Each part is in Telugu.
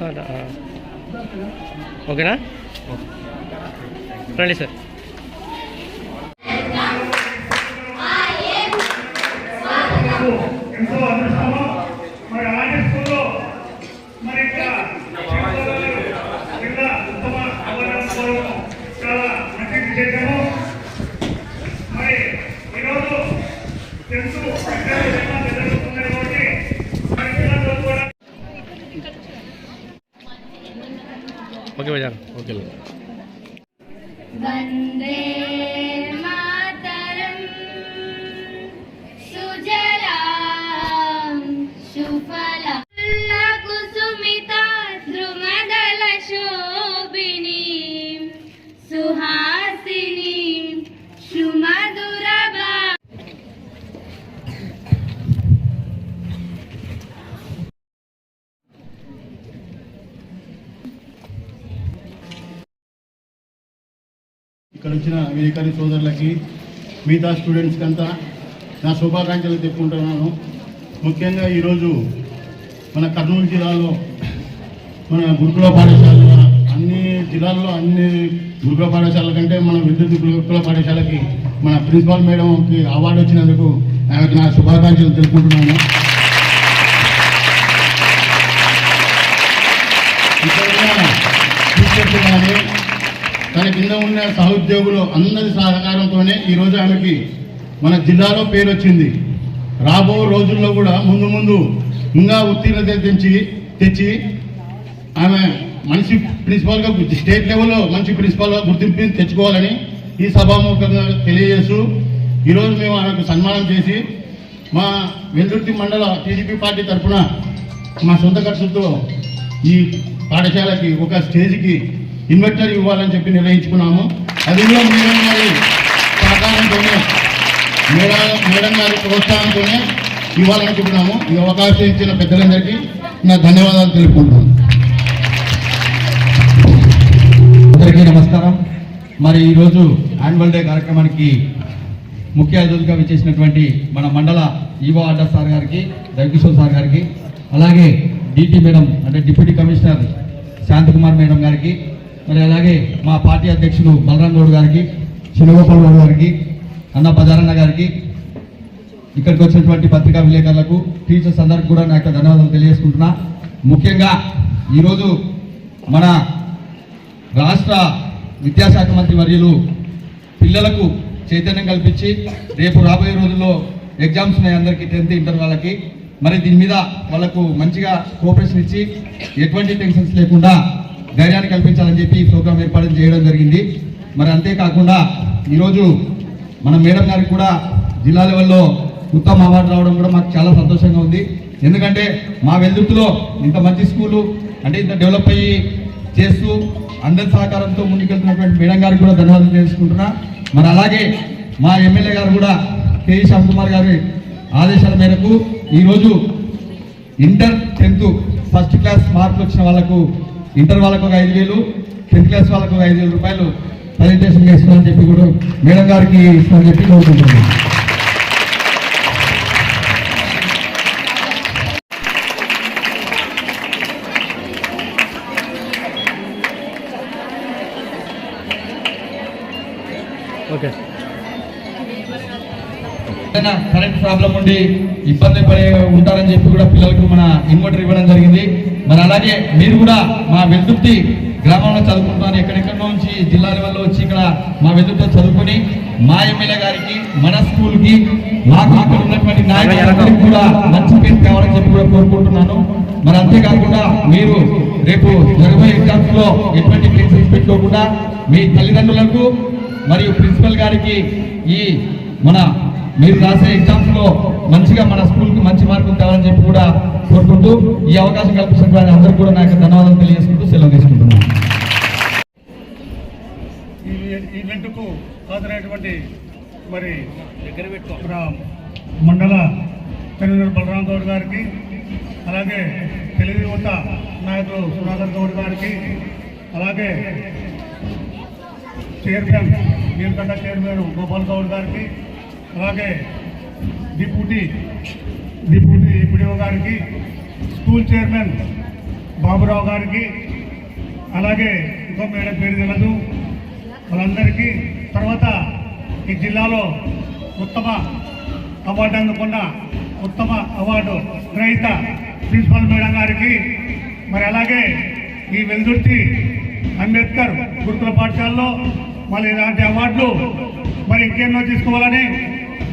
అలా, ఓకేనా? రండి సార్. ఎంతో అదృష్టము మరి అలాంటి స్కూల్లో మరి ఇక్కడ జిల్లా ఉత్తమ అవగాహన చాలా మంచి విశేషము మరి ఈరోజు టెన్త్ ఎగ్జామ్ జరుగుతున్నాయి కాబట్టి మరి పిల్లలు కూడా ఓకే బజార్ ఇక్కడ వచ్చిన విలేకరి సోదరులకి మిగతా స్టూడెంట్స్కి అంతా నా శుభాకాంక్షలు చెప్పుకుంటున్నాను. ముఖ్యంగా ఈరోజు మన కర్నూలు జిల్లాలో మన గురుకుల పాఠశాల అన్ని జిల్లాల్లో అన్ని గురుకుల పాఠశాల కంటే మన విద్యుత్ గురుకుల పాఠశాలకి మన ప్రిన్సిపాల్ మేడంకి అవార్డు వచ్చినందుకు ఆమెకు నా శుభాకాంక్షలు తెలుపుకుంటున్నాను. ఇక్కడ కానీ తన కింద ఉన్న సహోద్యోగులు అందరి సహకారంతోనే ఈరోజు ఆమెకి మన జిల్లాలో పేరు వచ్చింది. రాబో రోజుల్లో కూడా ముందు ముందు ఇంకా ఉత్తీర్ణత తెచ్చి తెచ్చి ఆమె మంచి ప్రిన్సిపాల్గా స్టేట్ లెవెల్లో మంచి ప్రిన్సిపాల్గా గుర్తింపు తెచ్చుకోవాలని ఈ సభాముఖంగా తెలియజేస్తూ ఈరోజు మేము ఆమెకు సన్మానం చేసి మా వెల్దుర్తి మండల టీడీపీ పార్టీ తరఫున మా సొంత ఖర్చుతో ఈ పాఠశాలకి ఒక స్టేజ్కి ఇన్వెర్టర్ ఇవ్వాలని చెప్పి నిర్ణయించుకున్నాము. అది కూడా మేడం గారి సహకారంతోనే మేడం మేడం గారి ప్రోత్సాహంతోనే ఇవ్వాలనుకుంటున్నాము ఈ అవకాశం ఇచ్చిన పెద్దలందరికీ నా ధన్యవాదాలు తెలుపుకుంటున్నాను. అందరికీ నమస్కారం. మరి ఈరోజు యాన్యువల్ డే కార్యక్రమానికి ముఖ్య అతిథులుగా విచ్చేసినటువంటి మన మండల ఈవో ఆర్డర్ సార్ గారికి దయకిషోర్ సార్ గారికి అలాగే డిటి మేడం అంటే డిప్యూటీ కమిషనర్ శాంతకుమార్ మేడం గారికి మరి అలాగే మా పార్టీ అధ్యక్షులు బలరాం గౌడ్ గారికి శివగోపాల్ గౌడ్ గారికి అన్న బజారన్న గారికి ఇక్కడికి వచ్చినటువంటి పత్రికా విలేకరులకు టీచర్స్ అందరికి కూడా నా యొక్క ధన్యవాదాలు తెలియజేసుకుంటున్నా. ముఖ్యంగా ఈరోజు మన రాష్ట్ర విద్యాశాఖ మంత్రి వర్యులు పిల్లలకు చైతన్యం కల్పించి రేపు రాబోయే రోజుల్లో ఎగ్జామ్స్ ఉన్నాయి అందరికీ టెన్త్ ఇంటర్ వాళ్ళకి. మరి దీని మీద వాళ్ళకు మంచిగా కోఆపరేషన్ ఇచ్చి ఎటువంటి టెన్షన్స్ లేకుండా ధైర్యాన్ని కల్పించాలని చెప్పి ఈ ప్రోగ్రామ్ ఏర్పాటు చేయడం జరిగింది. మరి అంతేకాకుండా ఈరోజు మన మేడం గారికి కూడా జిల్లా లెవెల్లో ఉత్తమ అవార్డు రావడం కూడా మాకు చాలా సంతోషంగా ఉంది. ఎందుకంటే మా వెల్దుర్తిలో ఇంత మంచి స్కూలు అంటే ఇంత డెవలప్ అయ్యి చేస్తూ అందరి సహకారంతో ముందుకెళ్తున్నటువంటి మేడం గారికి కూడా ధన్యవాదాలు తెలుసుకుంటున్నా. మరి అలాగే మా ఎమ్మెల్యే గారు కూడా కే. శ్యామ్ కుమార్ గారి ఆదేశాల మేరకు ఈరోజు ఇంటర్ టెన్త్ ఫస్ట్ క్లాస్ మార్కులు వచ్చిన వాళ్ళకు ఇంటర్ వాళ్ళకు ఒక ఐదు వేలు టెన్త్ క్లాస్ వాళ్ళకు ఒక ఐదు వేల రూపాయలు ప్రజెంటేషన్ ఇస్తామని చెప్పి కూడా మేడం గారికి ఇస్తామని చెప్పి కోరుకుంటున్నాను. ఓకే. కరెంట్ ప్రాబ్లం ఉండి ఇబ్బంది పడే ఉంటారని చెప్పి కూడా పిల్లలకు మన ఇన్వర్టర్ ఇవ్వడం జరిగింది. మరి అలాగే మీరు కూడా మా వెల్దుర్తి గ్రామంలో చదువుకుంటాను. ఎక్కడెక్కడ నుంచి జిల్లాల వల్ల వచ్చి ఇక్కడ మా వెల్దుర్తిలో చదువుకొని మా ఎమ్మెల్యే గారికి మన స్కూల్కి మాకు అక్కడ ఉన్నటువంటి నాయకులందరికీ కూడా మంచి పేరు కావాలని చెప్పి కూడా కోరుకుంటున్నాను. మరి అంతేకాకుండా మీరు రేపు జరగబోయే ఎగ్జామ్స్లో ఎటువంటి టెన్షన్స్ పెట్టుకోకుండా మీ తల్లిదండ్రులకు మరియు ప్రిన్సిపల్ గారికి ఈ మన మీరు రాసే ఎగ్జామ్స్లో మంచిగా మన స్కూల్కి మంచి మార్కులు తేవాలని చెప్పి కూడా కోరుకుంటూ ఈ అవకాశం కల్పిస్తున్న అందరూ కూడా నాకు ధన్యవాదాలు తెలియజేసుకుంటూ సెలవు తీసుకుంటున్నాను. ఈ ఈవెంట్కు హాజరైనటువంటి మరి మన మండల కన్వీనర్ బలరాం గౌడ్ గారికి అలాగే తెలుగు యువత నాయకులు సుధాకర్ గౌడ్ గారికి అలాగే చైర్మన్ నీలకంఠ చైర్మన్ గోపాల్ గౌడ్ గారికి అలాగే డిప్యూటీ డిప్యూటీ ఈపీడీఓ గారికి స్కూల్ చైర్మన్ బాబురావు గారికి అలాగే ఇంకో మేడం పేరు తెలియదు వాళ్ళందరికీ తర్వాత ఈ జిల్లాలో ఉత్తమ అవార్డు అందుకున్న ఉత్తమ అవార్డు గ్రహీత ప్రిన్సిపల్ మేడం గారికి మరి అలాగే ఈ వెల్దుర్తి అంబేద్కర్ గురుకుల పాఠశాలలో మళ్ళీ ఇలాంటి అవార్డులు మరి ఇంకెన్నో తీసుకోవాలని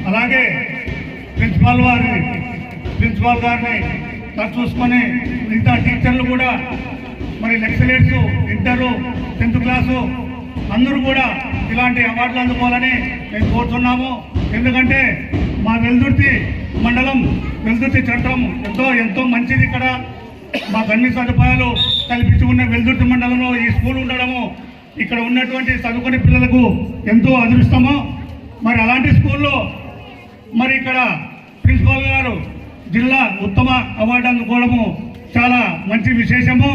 అలాగే ప్రిన్సిపాల్ వారిని ప్రిన్సిపాల్ గారిని చూసుకొని మిగతా టీచర్లు కూడా మరి లెక్చరర్స్ ఇంటరు టెన్త్ క్లాసు అందరూ కూడా ఇలాంటి అవార్డులు అందుకోవాలని మేము కోరుతున్నాము. ఎందుకంటే మా వెల్దుర్తి మండలం వెల్దుర్తి చట్టం ఎంతో ఎంతో మంచిది ఇక్కడ. మాకు అన్ని సదుపాయాలు కల్పించి ఉన్న వెల్దుర్తి మండలంలో ఈ స్కూల్ ఉండడము ఇక్కడ ఉన్నటువంటి చదువుకునే పిల్లలకు ఎంతో అదృష్టము. మరి అలాంటి స్కూల్లో మరి ఇక్కడ ప్రిన్సిపాల్ గారు జిల్లా ఉత్తమ అవార్డు అందుకోవడము చాలా మంచి విశేషము.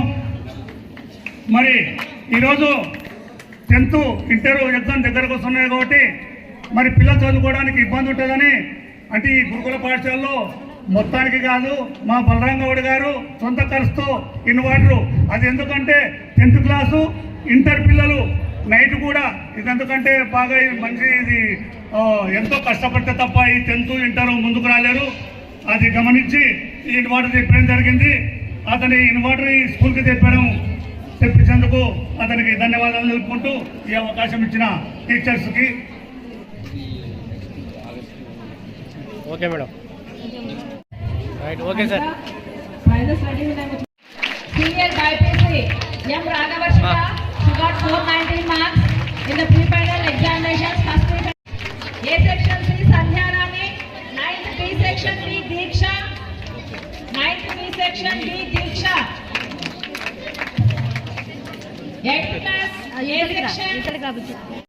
మరి ఈరోజు టెన్త్ ఇంటర్ ఎగ్జామ్ దగ్గరకు వస్తున్నాయి కాబట్టి మరి పిల్లలు చదువుకోవడానికి ఇబ్బంది ఉంటుందని అంటే ఈ గురుకుల పాఠశాలలో మొత్తానికి కాదు మా బలరాం గౌడ్ గారు సొంత ఖర్చుతో ఇన్వర్టరు అది ఎందుకంటే టెన్త్ క్లాసు ఇంటర్ పిల్లలు నైట్ కూడా ఇది ఎందుకంటే బాగా ఇది మంచి ఇది ఎంతో కష్టపడితే తప్ప ఈ టెన్త్ ఇంటర్ ముందుకు రాలేరు. అది గమనించి ఈ ఇన్వర్టర్ తెప్పడం జరిగింది. అతని ఇన్వర్టర్ ఈ స్కూల్కి తెప్పడం తెప్పించేందుకు అతనికి ధన్యవాదాలు తెలుపుకుంటూ ఈ అవకాశం ఇచ్చిన టీచర్స్కి. Okay madam. Right okay sir. Senior BPC M. Raghavarshika, she got 419 marks in the pre-final examinations, first pre A section C. Sandhya Rani, ninth B section B. Diksha, ninth B section B. Diksha. Eighth class A section,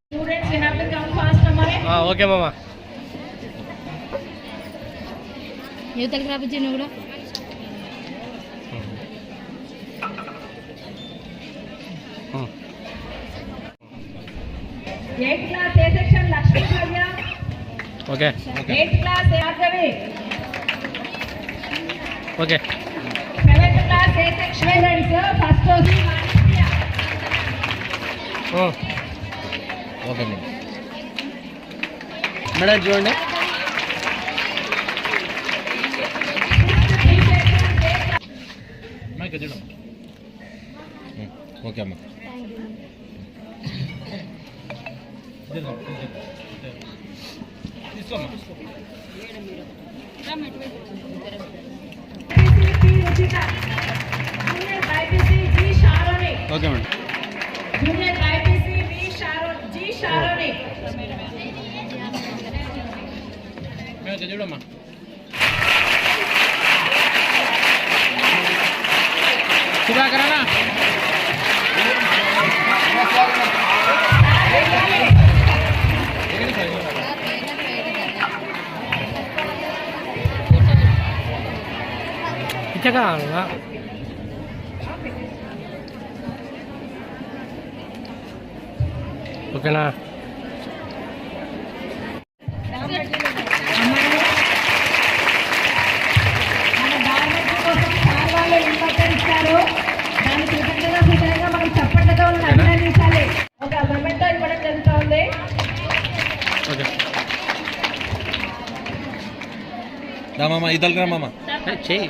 students you have to come fast, Amare. Okay మామా యువతలకు రాబుజ్జి నువ్వు కూడా okay. Okay. Okay madam madam చూడండి. ఓకే అమ్మా. ఓకే మేడం జూనియర్ బైపీసీ వి షారో జి షారోని చూడమ్మా సుధాకరనా ఇచ్చగా జరుగుతోంది ఓకే. రా మామ ఇద్దరు రా మామ చెయ్యి.